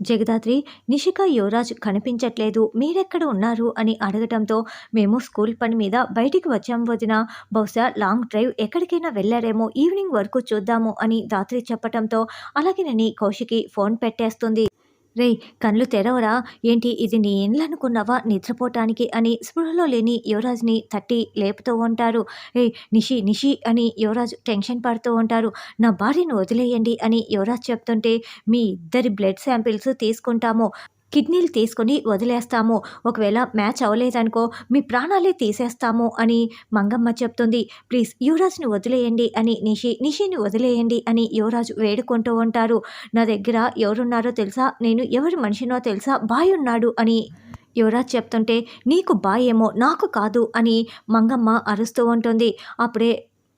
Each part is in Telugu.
జగదాత్రి నిషిక యువరాజ్ కనిపించట్లేదు. మీరెక్కడ ఉన్నారు? అని అడగటంతో మేము స్కూల్ పని మీద బయటికి వచ్చాం వదిన. బహుశా లాంగ్ డ్రైవ్ ఎక్కడికైనా వెళ్ళారేమో ఈవినింగ్ వరకు చూద్దాము అని దాత్రి చెప్పటంతో అలాగేనని కౌశికి ఫోన్ పెట్టేస్తుంది. రేయ్ కళ్ళు తెరవరా? ఏంటి ఇది నీ ఇండ్లనుకున్నావా అనుకున్నావా నిద్రపోవటానికి అని స్పృహలో లేని యువరాజ్ని తట్టి లేపుతూ ఉంటారు. ఏ నిషి నిషి అని యువరాజ్ టెన్షన్ పడుతూ ఉంటారు. నా భార్యను వదిలేయండి అని యువరాజ్ చెప్తుంటే మీ ఇద్దరి బ్లడ్ శాంపిల్స్ తీసుకుంటాము. కిడ్నీలు తీసుకొని వదిలేస్తాము. ఒకవేళ మ్యాచ్ అవ్వలేదనుకో మీ ప్రాణాలే తీసేస్తాము అని మంగమ్మ చెప్తుంది. ప్లీజ్ యువరాజ్ని వదిలేయండి అని నిషి నిషిని వదిలేయండి అని యువరాజ్ వేడుకుంటూ ఉంటారు. నా దగ్గర ఎవరున్నారో తెలుసా? నేను ఎవరి మనిషినో తెలుసా? బాయ్ ఉన్నాడు అని యువరాజ్ చెప్తుంటే నీకు బాయేమో ఏమో నాకు కాదు అని మంగమ్మ అరుస్తూ ఉంటుంది. అప్పుడే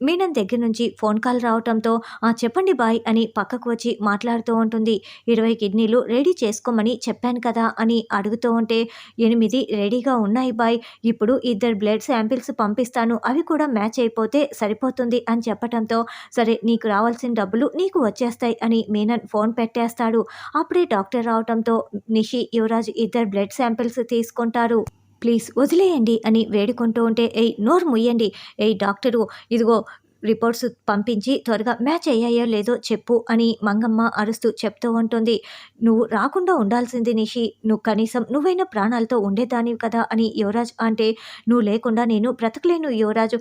మీనన్ దగ్గర నుంచి ఫోన్ కాల్ రావటంతో ఆ చెప్పండి బాయ్ అని పక్కకు వచ్చి మాట్లాడుతూ ఉంటుంది. ఇరవై కిడ్నీలు రెడీ చేసుకోమని చెప్పాను కదా అని అడుగుతూ ఉంటే ఎనిమిది రెడీగా ఉన్నాయి బాయ్. ఇప్పుడు ఇద్దరు బ్లడ్ శాంపిల్స్ పంపిస్తాను. అవి కూడా మ్యాచ్ అయిపోతే సరిపోతుంది అని చెప్పటంతో సరే నీకు రావాల్సిన డబ్బులు నీకు వచ్చేస్తాయి అని మీనన్ ఫోన్ పెట్టేస్తాడు. అప్పుడే డాక్టర్ రావటంతో నిషి యువరాజ్ ఇద్దరు బ్లడ్ శాంపిల్స్ తీసుకుంటారు. ప్లీజ్ వదిలేయండి అని వేడుకుంటూ ఉంటే ఎయ్ నోరు ముయ్యండి ఎయ్ డాక్టరు ఇదిగో రిపోర్ట్స్ పంపించి త్వరగా మ్యాచ్ అయ్యాయో లేదో చెప్పు అని మంగమ్మ అరుస్తూ చెప్తూ ఉంటుంది. నువ్వు రాకుండా ఉండాల్సింది నిషి నువ్వు కనీసం నువ్వైనా ప్రాణాలతో ఉండేదానివి కదా అని యువరాజ్ అంటే నువ్వు లేకుండా నేను బ్రతకలేను యువరాజు.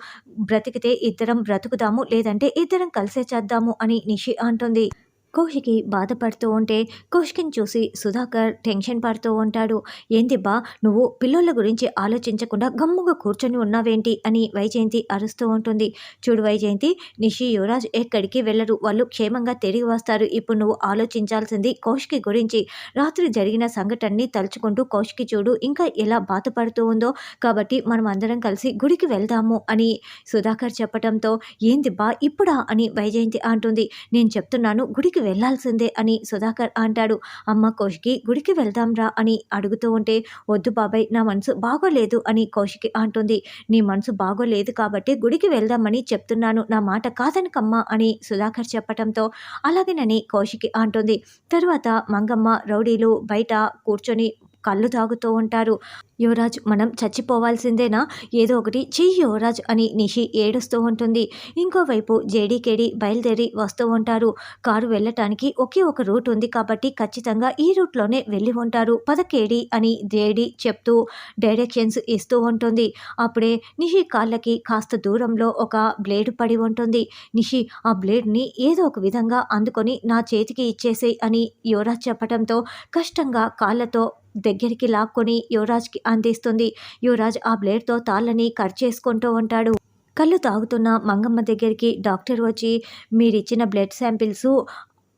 బ్రతికితే ఇద్దరం బ్రతుకుదాము లేదంటే ఇద్దరం కలిసే చేద్దాము అని నిషి అంటుంది. కోహికి బాధపడుతూ ఉంటే కోహికిని చూసి సుధాకర్ టెన్షన్ పడుతూ ఉంటాడు. ఏంది బా నువ్వు పిల్లోళ్ళ గురించి ఆలోచించకుండా గమ్ముగా కూర్చొని ఉన్నావేంటి? అని వైజయంతి అరుస్తూ ఉంటుంది. చూడు వైజయంతి నిషి యువరాజ్ ఎక్కడికి వెళ్ళరు. వాళ్ళు క్షేమంగా తిరిగి వస్తారు. ఇప్పుడు నువ్వు ఆలోచించాల్సింది కౌశికి గురించి. రాత్రి జరిగిన సంఘటనని తలుచుకుంటూ కౌశికి చూడు. ఇంకా ఎలా బాధపడుతూ ఉందో. కాబట్టి మనం అందరం కలిసి గుడికి వెళ్దాము అని సుధాకర్ చెప్పడంతో ఏంది బా ఇప్పుడా అని వైజయంతి అంటుంది. నేను చెప్తున్నాను గుడికి వెళ్ళాల్సిందే అని సుధాకర్ అంటాడు. అమ్మ కౌశికి గుడికి వెళ్దాంరా అని అడుగుతూ ఉంటే వద్దు బాబాయ్ నా మనసు బాగోలేదు అని కౌశికి అంటుంది. నీ మనసు బాగోలేదు కాబట్టి గుడికి వెళ్దామని చెప్తున్నాను. నా మాట కాదనకమ్మా అని సుధాకర్ చెప్పటంతో అలాగేనని కౌశికి అంటుంది. తర్వాత మంగమ్మ రౌడీలు బయట కూర్చొని కళ్ళు తాగుతూ ఉంటారు. యువరాజ్ మనం చచ్చిపోవాల్సిందేనా? ఏదో ఒకటి చెయ్యి యువరాజ్ అని నిషి ఏడుస్తూ ఉంటుంది. ఇంకోవైపు జేడీకేడి బయలుదేరి వస్తూ ఉంటారు. కారు వెళ్ళటానికి ఒకే ఒక రూట్ ఉంది కాబట్టి ఖచ్చితంగా ఈ రూట్లోనే వెళ్ళి ఉంటారు. పదకేడి అని జేడి చెప్తూ డైరెక్షన్స్ ఇస్తూ ఉంటుంది. అప్పుడే నిషి కాళ్ళకి కాస్త దూరంలో ఒక బ్లేడ్ పడి ఉంటుంది. నిషి ఆ బ్లేడ్ని ఏదో ఒక విధంగా అందుకొని నా చేతికి ఇచ్చేసేయ్ అని యువరాజ్ చెప్పడంతో కష్టంగా కాళ్ళతో దగ్గరికి లాక్కొని యువరాజ్కి అందిస్తుంది. యువరాజ్ ఆ బ్లేడ్తో తాళ్ళని కట్ చేసుకుంటూ ఉంటాడు. కళ్ళు తాగుతున్న మంగమ్మ దగ్గరికి డాక్టర్ వచ్చి మీరిచ్చిన బ్లడ్ శాంపిల్స్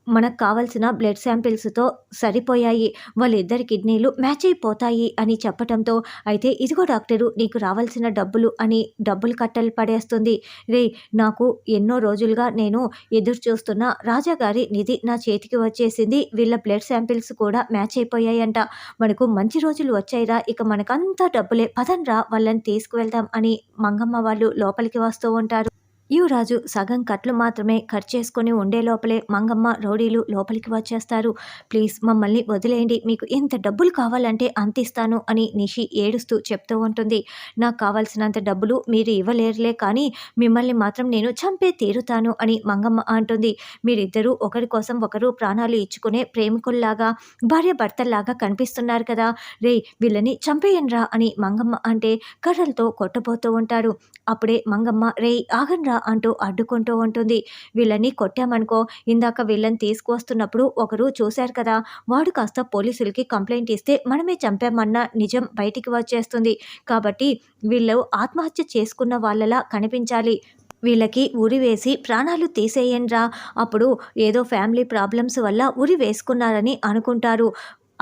మనకు కావాల్సిన బ్లడ్ శాంపిల్స్తో సరిపోయాయి. వాళ్ళిద్దరి కిడ్నీలు మ్యాచ్ అయిపోతాయి అని చెప్పటంతో అయితే ఇదిగో డాక్టరు నీకు రావాల్సిన డబ్బులు అని డబ్బులు కట్టలు పడేస్తుంది. రే నాకు ఎన్నో రోజులుగా నేను ఎదురు చూస్తున్న రాజాగారి నిధి నా చేతికి వచ్చేసింది. వీళ్ళ బ్లడ్ శాంపిల్స్ కూడా మ్యాచ్ అయిపోయాయంట. మనకు మంచి రోజులు వచ్చాయిరా. ఇక మనకంతా డబ్బులే. పదంరా వాళ్ళని తీసుకువెళ్దాం అని మంగమ్మ వాళ్ళు లోపలికి వస్తూ ఉంటారు. యువరాజు సగం కట్లు మాత్రమే కట్ చేసుకొని ఉండే లోపలే మంగమ్మ రౌడీలు లోపలికి వచ్చేస్తారు. ప్లీజ్ మమ్మల్ని వదిలేయండి మీకు ఎంత డబ్బులు కావాలంటే అంత ఇస్తాను అని నిషి ఏడుస్తూ చెప్తూ ఉంటుంది. నాకు కావాల్సినంత డబ్బులు మీరు ఇవ్వలేరులే కానీ మిమ్మల్ని మాత్రం నేను చంపే తీరుతాను అని మంగమ్మ అంటుంది. మీరిద్దరూ ఒకరి కోసం ఒకరు ప్రాణాలు ఇచ్చుకునే ప్రేమికుల్లాగా భార్య భర్తల్లాగా కనిపిస్తున్నారు కదా. రే వీళ్ళని చంపేయన్రా అని మంగమ్మ అంటే కర్రలతో కొట్టబోతూ ఉంటాడు. అప్పుడే మంగమ్మ రే ఆగన్రా అంటూ అడ్డుకుంటూ ఉంటుంది. వీళ్ళని కొట్టామనుకో ఇందాక వీళ్ళని తీసుకువస్తున్నప్పుడు ఒకరు చూశారు కదా వాడు కాస్త పోలీసులకి కంప్లైంట్ ఇస్తే మనమే చంపామన్న నిజం బయటికి వచ్చేస్తుంది. కాబట్టి వీళ్ళు ఆత్మహత్య చేసుకున్న వాళ్ళలా కనిపించాలి. వీళ్ళకి ఉరి వేసి ప్రాణాలు తీసేయండ్రా అప్పుడు ఏదో ఫ్యామిలీ ప్రాబ్లమ్స్ వల్ల ఉరి వేసుకున్నారని అనుకుంటారు.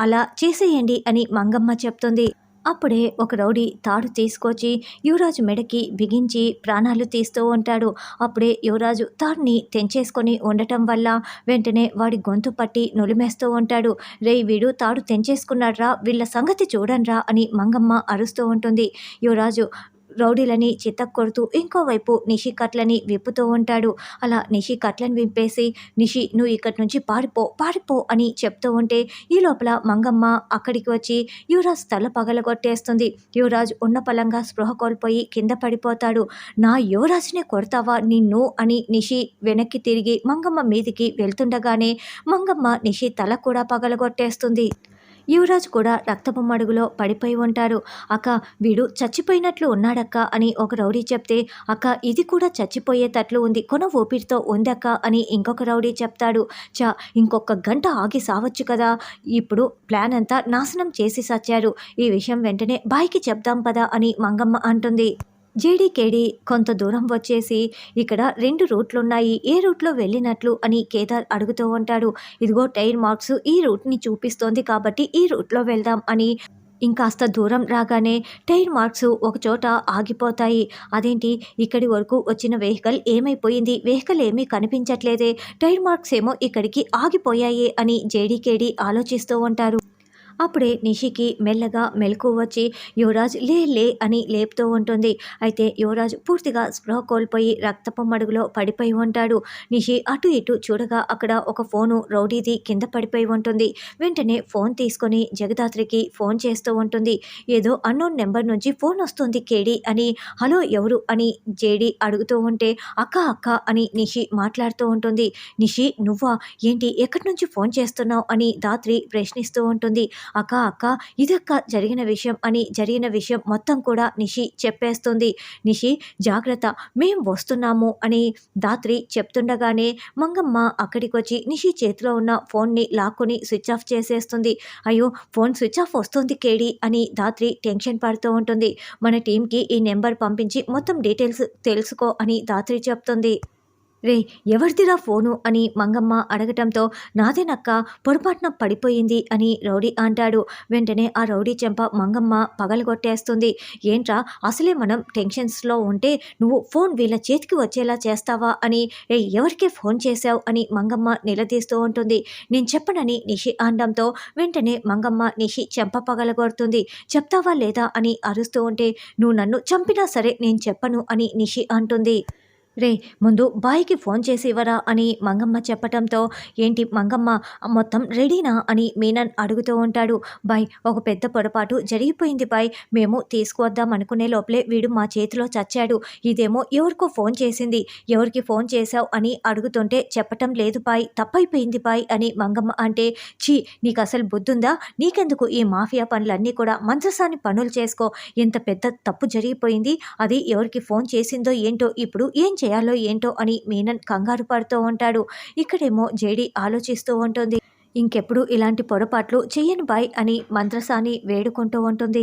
అలా చేసేయండి అని మంగమ్మ చెప్తుంది. అప్పుడే ఒక రౌడీ తాడు తీసుకొచ్చి యువరాజు మెడకి బిగించి ప్రాణాలు తీస్తూ ఉంటాడు. అప్పుడే యువరాజు తాడుని తెంచేసుకొని ఉండటం వల్ల వెంటనే వాడి గొంతు పట్టి నులిమేస్తూ ఉంటాడు. రే వీడు తాడు తెంచేసుకున్నాడ్రా వీళ్ళ సంగతి చూడండ్రా అని మంగమ్మ అరుస్తూ ఉంటుంది. యువరాజు రౌడీలని చితక్కొడుతూ ఇంకోవైపు నిషి కట్లని విప్పుతూ ఉంటాడు. అలా నిషి కట్లను వింపేసి నిషి నువ్వు ఇక్కడి నుంచి పారిపో పారిపో అని చెప్తూ ఉంటే ఈ లోపల మంగమ్మ అక్కడికి వచ్చి యువరాజ్ తల పగలగొట్టేస్తుంది. యువరాజ్ ఉన్న పలంగా స్పృహ కోల్పోయి కింద పడిపోతాడు. నా యువరాజ్ని కొడతావా నిన్ను? అని నిషి వెనక్కి తిరిగి మంగమ్మ మీదికి వెళ్తుండగానే మంగమ్మ నిషి తల కూడా పగలగొట్టేస్తుంది. యువరాజ్ కూడా రక్తపు మడుగులో పడిపోయి ఉంటారు అక్క వీడు చచ్చిపోయినట్లు ఉన్నాడక్క అని ఒక రౌడీ చెప్తే అక్క ఇది కూడా చచ్చిపోయేటట్లు ఉంది కొన ఊపిరితో ఉందక్క అని ఇంకొక రౌడీ చెప్తాడు. చా ఇంకొక గంట ఆగి సావచ్చు కదా ఇప్పుడు ప్లాన్ అంతా నాశనం చేసి సచ్చారు. ఈ విషయం వెంటనే బాయికి చెప్దాం పదా అని మంగమ్మ అంటుంది. జేడీకేడీ కొంత దూరం వచ్చేసి ఇక్కడ రెండు రూట్లున్నాయి. ఏ రూట్లో వెళ్ళినట్లు అని కేదార్ అడుగుతూ ఉంటాడు. ఇదిగో టైర్ మార్క్స్ ఈ రూట్ని చూపిస్తోంది కాబట్టి ఈ రూట్లో వెళ్దాం అని ఇంకాస్త దూరం రాగానే టైర్ మార్క్స్ ఒక చోట ఆగిపోతాయి. అదేంటి? ఇక్కడి వరకు వచ్చిన వెహికల్ ఏమైపోయింది? వెహికల్ ఏమీ కనిపించట్లేదే. టైర్ మార్క్స్ ఏమో ఇక్కడికి ఆగిపోయాయి అని జేడీకేడీ ఆలోచిస్తూ ఉంటారు. అప్పుడే నిషికి మెల్లగా మెలకు వచ్చి యువరాజ్ లే లే అని లేపుతూ ఉంటుంది. అయితే యువరాజ్ పూర్తిగా స్పృహ కోల్పోయి రక్తపు మడుగులో పడిపోయి ఉంటాడు. నిషి అటు ఇటు చూడగా అక్కడ ఒక ఫోను రౌడీది కింద పడిపోయి ఉంటుంది. వెంటనే ఫోన్ తీసుకొని జగదాత్రికి ఫోన్ చేస్తూ ఉంటుంది. ఏదో అన్నోన్ నెంబర్ నుంచి ఫోన్ వస్తుంది కేడి అని హలో ఎవరు అని జేడి అడుగుతూ ఉంటే అక్క అక్క అని నిషి మాట్లాడుతూ ఉంటుంది. నిషి నువ్వా? ఏంటి ఎక్కడి నుంచి ఫోన్ చేస్తున్నావు? అని దాత్రి ప్రశ్నిస్తూ ఉంటుంది. అక్క అక్క ఇదక్క జరిగిన విషయం అని జరిగిన విషయం మొత్తం కూడా నిషి చెప్పేస్తుంది. నిషి జాగ్రత్త మేం వస్తున్నాము అని దాత్రి చెప్తుండగానే మంగమ్మ అక్కడికి వచ్చి నిషి చేతిలో ఉన్న ఫోన్ని లాక్కొని స్విచ్ ఆఫ్ చేసేస్తుంది. అయ్యో ఫోన్ స్విచ్ ఆఫ్ వస్తుంది కేడి అని దాత్రి టెన్షన్ పడుతూ ఉంటుంది. మన టీంకి ఈ నెంబర్ పంపించి మొత్తం డీటెయిల్స్ తెలుసుకో అని దాత్రి చెప్తుంది. రే ఎవరిదిరా ఫోను అని మంగమ్మ అడగటంతో నాదేనక్క పొరపాటున పడిపోయింది అని రౌడీ అంటాడు. వెంటనే ఆ రౌడీ చెంప మంగమ్మ పగలగొట్టేస్తుంది. ఏంట్రా అసలే మనం టెన్షన్స్లో ఉంటే నువ్వు ఫోన్ వీళ్ళ చేతికి వచ్చేలా చేస్తావా అని రే ఎవరికే ఫోన్ చేశావు అని మంగమ్మ నిలదీస్తూ ఉంటుంది. నేను చెప్పనని నిషి అనడంతో వెంటనే మంగమ్మ నిషి చెంప పగలగొడుతుంది. చెప్తావా లేదా అని అరుస్తూ ఉంటే నువ్వు నన్ను చంపినా సరే నేను చెప్పను అని నిషి అంటుంది. రే ముందు బాయ్కి ఫోన్ చేసి ఇవ్వరా అని మంగమ్మ చెప్పటంతో ఏంటి మంగమ్మ మొత్తం రెడీనా అని మీనన్ అడుగుతూ ఉంటాడు. బాయ్ ఒక పెద్ద పొరపాటు జరిగిపోయింది బాయ్. మేము తీసుకువద్దాం అనుకునే లోపలే వీడు మా చేతిలో చచ్చాడు. ఇదేమో ఎవరికో ఫోన్ చేసింది. ఎవరికి ఫోన్ చేశావు అని అడుగుతుంటే చెప్పటం లేదు బాయ్. తప్పైపోయింది బాయ్ అని మంగమ్మ అంటే చీ నీకు అసలు బుద్ధుందా? నీకెందుకు ఈ మాఫియా పనులన్నీ కూడా? మంచసాని పనులు చేసుకో. ఇంత పెద్ద తప్పు జరిగిపోయింది. అది ఎవరికి ఫోన్ చేసిందో ఏంటో ఇప్పుడు ఏం చేయాలో ఏంటో అని మీనన్ కంగారు పడుతూ ఉంటాడు. ఇక్కడేమో జేడి ఆలోచిస్తూ ఉంటుంది. ఇంకెప్పుడు ఇలాంటి పొరపాట్లు చెయ్యను బాయ్ అని మంత్రసాని వేడుకుంటూ ఉంటుంది.